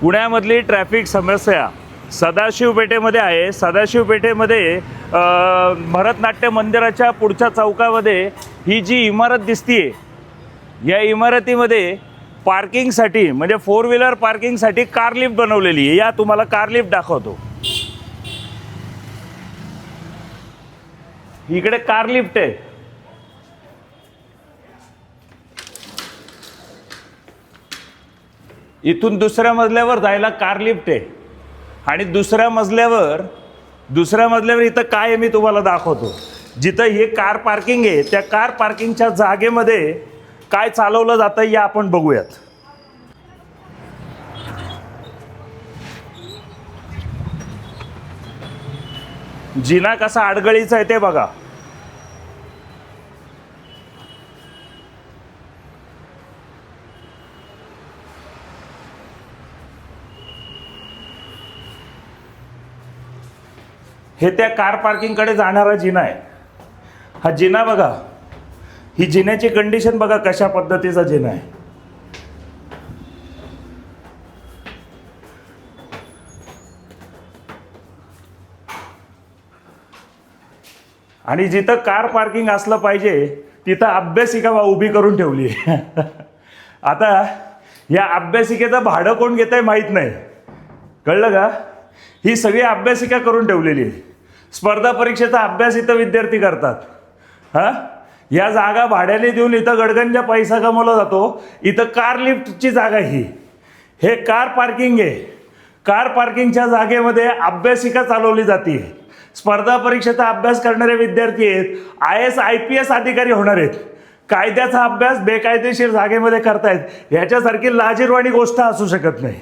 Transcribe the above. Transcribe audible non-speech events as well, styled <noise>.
पुण्यामधली traffic समस्या सदाशिव पेठेमध्ये आहे. सदाशिव पेठेमध्ये भरतनाट्य मंदिराच्या पुढच्या चौकामध्ये ही जी इमारत दिसतीये या इमारतीमध्ये पार्किंगसाठी म्हणजे फोर व्हीलर पार्किंगसाठी कार लिफ्ट बनवलेली आहे. या तुम्हाला कार लिफ्ट दाखवतो. इकडे कार लिफ्ट आहे. इथून दुसऱ्या मजल्यावर जायला कार लिफ्ट आहे. आणि दुसऱ्या मजल्यावर दुसऱ्या मजल्यावर इथं काय आहे मी तुम्हाला दाखवतो. जिथं हे कार पार्किंग आहे त्या कार पार्किंगच्या जागेमध्ये काय चालवलं जातं या आपण बघूयात. जिना कसा अडगळीचा आहे ते बघा. हे त्या कार पार्किंगकडे जाणारा जिना आहे. हा जिना बघा. ही जिन्याची कंडिशन बघा कशा पद्धतीचा जिना आहे. आणि जिथं कार पार्किंग असलं पाहिजे तिथं अभ्यासिका बा उभी करून ठेवली. <laughs> आता या अभ्यासिकेचं भाडं कोण घेत आहे माहीत नाही. कळलं का? ही सगळी अभ्यासिका करून ठेवलेली आहे. स्पर्धा परीक्षेचा अभ्यास इथं विद्यार्थी करतात. हां? या जागा भाड्याने देऊन इथं गडगंजा पैसा कमवला जातो. इथं कार लिफ्टची जागा ही. हे कार पार्किंग आहे. कार पार्किंगच्या जागेमध्ये अभ्यासिका चालवली जाते. स्पर्धा परीक्षेचा अभ्यास करणारे विद्यार्थी आहेत. I S I P S अधिकारी होणार आहेत. कायद्याचा अभ्यास बेकायदेशीर जागेमध्ये करतायत. ह्याच्यासारखी लाजीरवाणी गोष्ट असू शकत नाही.